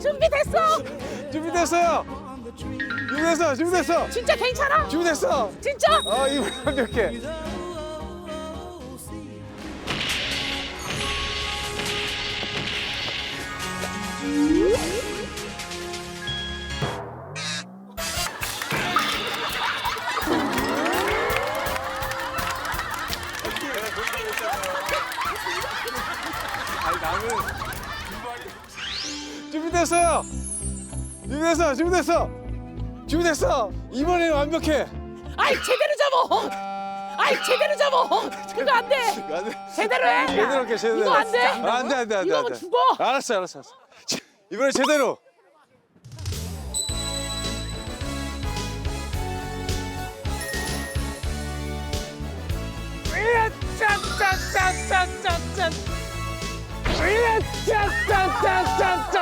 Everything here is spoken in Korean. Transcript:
준비됐어. 준비됐어요. 준비됐어. 준비됐어. 진짜 괜찮아? 준비됐어. 진짜? 어 이번 완벽해. 아니 나는 준비됐어요. 준비됐어. 준비됐어. 준비됐어. 이번에는 완벽해. 아이 제대로 잡어. 아이 제대로 잡어. 그거 안 돼. 안 돼. 제대로 해. 제대로 할게 제대로. 이거 안 돼. 아, 안 돼, 안 돼, 안 돼. 이거 안 하면 돼. 죽어. 알았어, 알았어, 알았어. 자, 이번에 제대로. 짠짠 짠 짠 짠 짠. 으아, 짠짠짠짠짠.